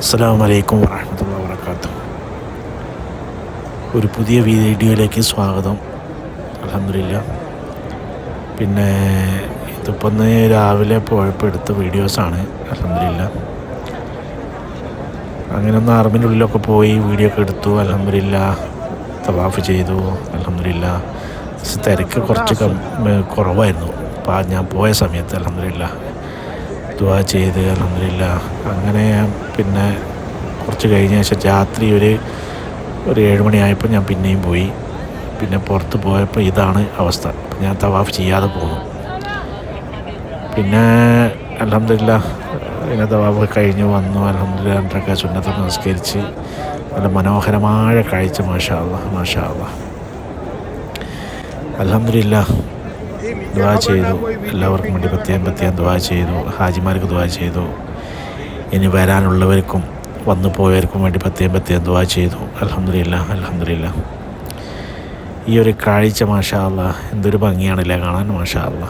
അസ്സാം വലൈക്കും വാഹമത്തുള്ള വാത്തു ഒരു പുതിയ വീഡിയോയിലേക്ക് സ്വാഗതം. അലഹമില്ല പിന്നെ ഇതിപ്പോൾ ഒന്ന് രാവിലെ പോയപ്പോൾ എടുത്ത വീഡിയോസാണ്. അലഹമില്ല അങ്ങനെ ഒന്ന് ആർമിന്റെ ഉള്ളിലൊക്കെ പോയി വീഡിയോ ഒക്കെ എടുത്തു. അലഹമില്ല തവാഫ് ചെയ്തു. അലഹമില്ല തിരക്ക് കുറച്ച് കുറവായിരുന്നു. ഞാൻ പോയ സമയത്ത് അലഹമില്ല ദുവാ ചെയ്ത് അലഹമില്ല അങ്ങനെ പിന്നെ കുറച്ച് കഴിഞ്ഞ ശേഷം രാത്രി ഒരു ഒരു ഏഴുമണിയായപ്പോൾ ഞാൻ പിന്നെയും പോയി. പിന്നെ പുറത്ത് പോയപ്പോൾ ഇതാണ് അവസ്ഥ. ഞാൻ തവാഫ് ചെയ്യാതെ പോന്നു പിന്നെ അലഹമില്ല പിന്നെ തവാഫ് കഴിഞ്ഞ് വന്നു. അലഹമില്ല രണ്ടരക്ക സുന്നത്ത് നമസ്കരിച്ച് നല്ല മനോഹരമായ കാഴ്ച മാഷാ അല്ല മാഷാ അല്ല അലഹമില്ല ദുവാ ചെയ്തു. എല്ലാവർക്കും വേണ്ടി പ്രത്യേകം പ്രത്യേകം ദുവാ ചെയ്തു. ഹാജിമാർക്ക് ദുവാ ചെയ്തു. ഇനി വരാനുള്ളവർക്കും വന്നു പോയവർക്കും വേണ്ടി പ്രത്യേകം പ്രത്യേകം ദുവാ ചെയ്തു. അലഹമില്ല അലഹമില്ല ഈ ഒരു കാഴ്ച മാഷാ അല്ല എന്തൊരു ഭംഗിയാണല്ലേ കാണാൻ മാഷാ അല്ല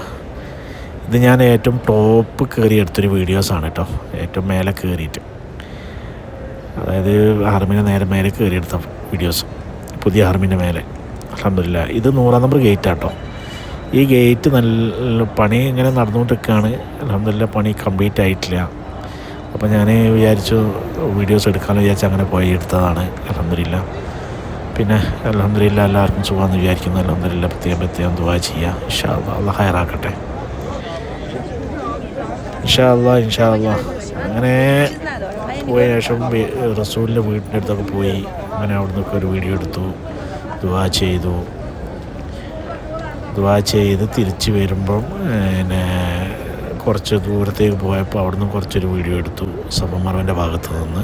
ഇത് ഞാൻ ഏറ്റവും ടോപ്പ് കയറി എടുത്തൊരു വീഡിയോസാണ് കേട്ടോ. ഏറ്റവും മേലെ കയറിയിട്ട്. അതായത് ആർമിന്റെ നേരെ മേലെ കയറി എടുത്ത വീഡിയോസ്. പുതിയ ആർമിന്റെ മേലെ. അലഹമില്ല ഇത് നൂറാം നമ്പർ ഗേറ്റാട്ടോ. ഈ ഗേറ്റ് നല്ല പണി ഇങ്ങനെ നടന്നുകൊണ്ടിരിക്കുകയാണ്. അലഹമില്ല പണി കംപ്ലീറ്റ് ആയിട്ടില്ല. അപ്പോൾ ഞാൻ വിചാരിച്ചു വീഡിയോസ് എടുക്കാമെന്ന് വിചാരിച്ച് അങ്ങനെ പോയി എടുത്തതാണ്. അലഹമില്ല പിന്നെ അലഹമില്ല എല്ലാവർക്കും സുഖമെന്ന് വിചാരിക്കുന്നു. അലഹമില്ല പ്രത്യേകം പ്രത്യേകം ദുവാ ചെയ്യുക ഇൻഷാ അല്ലാ ഹയറാക്കട്ടെ ഇൻഷാ അല്ലാ ഇൻഷാ അല്ലാ അങ്ങനെ പോയ ശേഷം റസൂലിന്റെ വീടിന്റെ അടുത്തൊക്കെ പോയി. അങ്ങനെ അവിടെ നിന്നൊക്കെ ഒരു വീഡിയോ എടുത്തു ദുവാ ചെയ്തു. ദുവാ ചെയ്ത് തിരിച്ച് വരുമ്പം പിന്നെ കുറച്ച് ദൂരത്തേക്ക് പോയപ്പോൾ അവിടെ നിന്ന് കുറച്ചൊരു വീഡിയോ എടുത്തു സഫമറവന്റെ ഭാഗത്ത് നിന്ന്.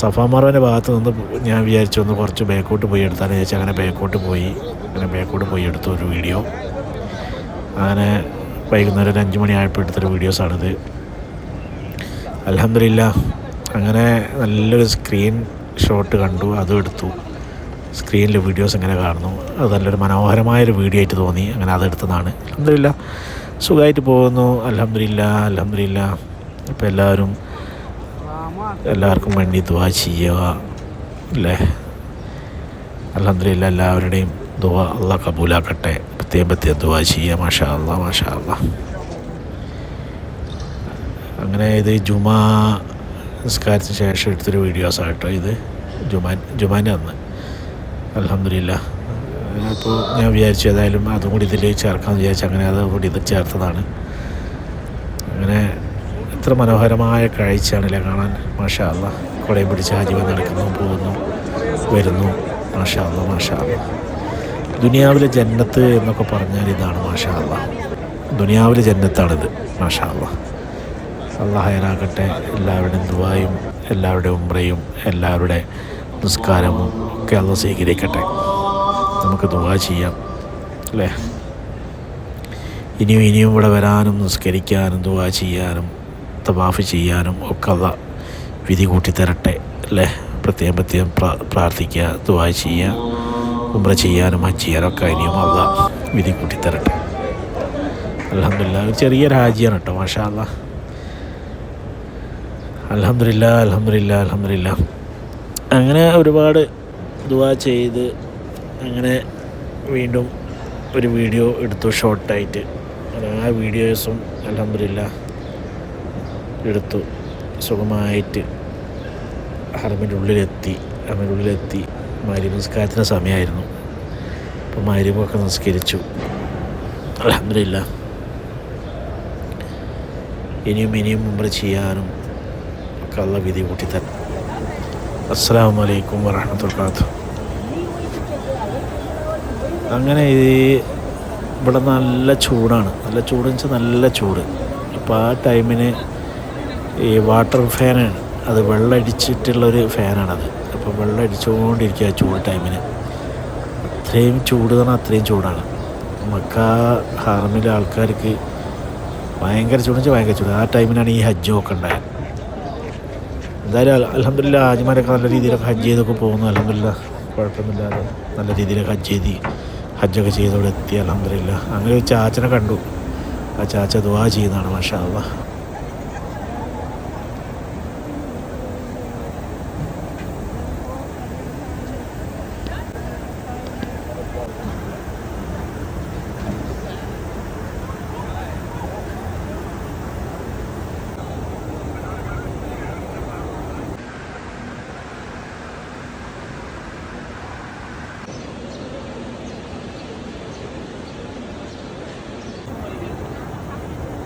സഫാമറവന്റെ ഭാഗത്ത് നിന്ന് ഞാൻ വിചാരിച്ചു ഒന്ന് കുറച്ച് ബാക്കോട്ട് പോയി എടുത്താലും വിചാരിച്ചു അങ്ങനെ ബാക്കോട്ട് പോയി അങ്ങനെ ബാക്കോട്ട് പോയി എടുത്തു ഒരു വീഡിയോ. അങ്ങനെ വൈകുന്നേരം ഒരു അഞ്ച് മണി ആയപ്പോൾ എടുത്തൊരു വീഡിയോസാണിത്. അലഹമില്ല അങ്ങനെ നല്ലൊരു സ്ക്രീൻ ഷോട്ട് കണ്ടു അതും എടുത്തു. സ്ക്രീനിൽ വീഡിയോസ് ഇങ്ങനെ കാണുന്നു. അത് നല്ലൊരു മനോഹരമായൊരു വീഡിയോ ആയിട്ട് തോന്നി. അങ്ങനെ അതെടുത്തതാണ്. അലഹമില്ല സുഖമായിട്ട് പോകുന്നു. അലഹമില്ല അലഹമില്ല ഇപ്പോൾ എല്ലാവരും എല്ലാവർക്കും വേണ്ടി ദുവാ ചെയ്യുക. അല്ലേ? അലഹമില്ല എല്ലാവരുടെയും ദുവാ അള്ള കബൂലാക്കട്ടെ. പ്രത്യേകം പ്രത്യേകം ദുവാ ചെയ്യുക. മാഷാ അല്ല മാഷാ അല്ല അങ്ങനെ ഇത് ജുമാ നിസ്കാരത്തിന് ശേഷം എടുത്തൊരു വീഡിയോസാട്ടോ ഇത്. ജുമാൻ ജുമാന്റെ അന്ന്. അലഹമില്ല ഇപ്പോൾ ഞാൻ വിചാരിച്ചു ഏതായാലും അതും കൂടി ഇതിൽ ചേർക്കാമെന്ന് വിചാരിച്ചു അങ്ങനെ അത് കൂടി ഇത് ചേർത്തതാണ്. അങ്ങനെ എത്ര മനോഹരമായ കാഴ്ചയാണല്ലേ കാണാൻ. മാഷാ കുടയും പിടിച്ച് ഹാജിവ നടക്കുന്നു പോകുന്നു വരുന്നു. മാഷാ അല്ല മാഷാ ദുനിയാവിലെ ജന്നത്ത് എന്നൊക്കെ പറഞ്ഞാൽ ഇതാണ് മാഷാ ദുനിയാവിലെ ജന്നത്താണിത് മാഷാ അല്ല അള്ളാഹ് ഹയറാകട്ടെ. എല്ലാവരുടെയും ദുബായും എല്ലാവരുടെയും ഉമ്രയും എല്ലാവരുടെ നിസ്കാരവും ഒക്കെ അള്ള സ്വീകരിക്കട്ടെ. നമുക്ക് ദുവാ ചെയ്യാം അല്ലേ? ഇനിയും ഇനിയും ഇവിടെ വരാനും നിസ്കരിക്കാനും ദുവാ ചെയ്യാനും തവാഫ് ചെയ്യാനും ഒക്കെ അള്ള വിധി കൂട്ടി തരട്ടെ അല്ലേ? പ്രത്യേകം പ്രത്യേകം പ്രാർത്ഥിക്കുക ദുവാ ചെയ്യുക ഉമ്ര ചെയ്യാനും ഹജ്ജ് ചെയ്യാനും ഒക്കെ ഇനിയും അള്ള വിധി കൂട്ടി തരട്ടെ. അലഹമില്ല ഒരു ചെറിയ രാജ്യമാണ് കേട്ടോ മാഷാ അല്ല അലഹമില്ല അലഹമില്ല അലഹമില്ല അങ്ങനെ ഒരുപാട് ദുവാ ചെയ്ത് അങ്ങനെ വീണ്ടും ഒരു വീഡിയോ എടുത്തു ഷോർട്ടായിട്ട് ആ വീഡിയോസും അലഹമില്ല എടുത്തു. സുഖമായിട്ട് ഹറമിന്റെ ഉള്ളിലെത്തി. ഹറമിന്റെ ഉള്ളിലെത്തി. മാരി നിസ്കാരത്തിന്റെ സമയമായിരുന്നു. അപ്പോൾ മാരിമൊക്കെ നിസ്കരിച്ചു. അലഹമില്ല ഇനിയും ഇനിയും മുമ്പ് ചെയ്യാനും ഒക്കെ ഉള്ള വിധി കൂട്ടി തന്നെ അസ്സാം വലൈക്കും വറഹമത്തുള്ളാത്ത അങ്ങനെ ഈ ഇവിടെ നല്ല ചൂടാണ്. നല്ല ചൂടെന്ന് വെച്ചാൽ നല്ല ചൂട്. അപ്പോൾ ആ ടൈമിന് ഈ വാട്ടർ ഫാനാണ് അത് വെള്ളമടിച്ചിട്ടുള്ളൊരു ഫാനാണത്. അപ്പോൾ വെള്ളം അടിച്ചുകൊണ്ടിരിക്കുക ചൂട് ടൈമിന്. അത്രയും ചൂട് തന്നെ അത്രയും ചൂടാണ്. മക്ക ഹാർമിലെ ആൾക്കാർക്ക് ഭയങ്കര ചൂടെന്ന് വെച്ചാൽ ഭയങ്കര ചൂട്. ആ ടൈമിനാണ് ഈ ഹജ്ജും ഒക്കെ ഉണ്ടായത്. എന്തായാലും അലഹമില്ല ഹാജിമാരൊക്കെ നല്ല രീതിയിലൊക്കെ ഹജ്ജ് ചെയ്തൊക്കെ പോകുന്നു. അലഹമില്ല കുഴപ്പമൊന്നുമില്ലാതെ നല്ല രീതിയിലൊക്കെ ഹജ്ജ് ചെയ്തി ഹജ്ജൊക്കെ ചെയ്തവിടെ എത്തി അലഹമില്ല അങ്ങനെ ഒരു ചാച്ചനെ കണ്ടു. ആ ചാച്ച ദുവാ ചെയ്യുന്നതാണ് മാഷാ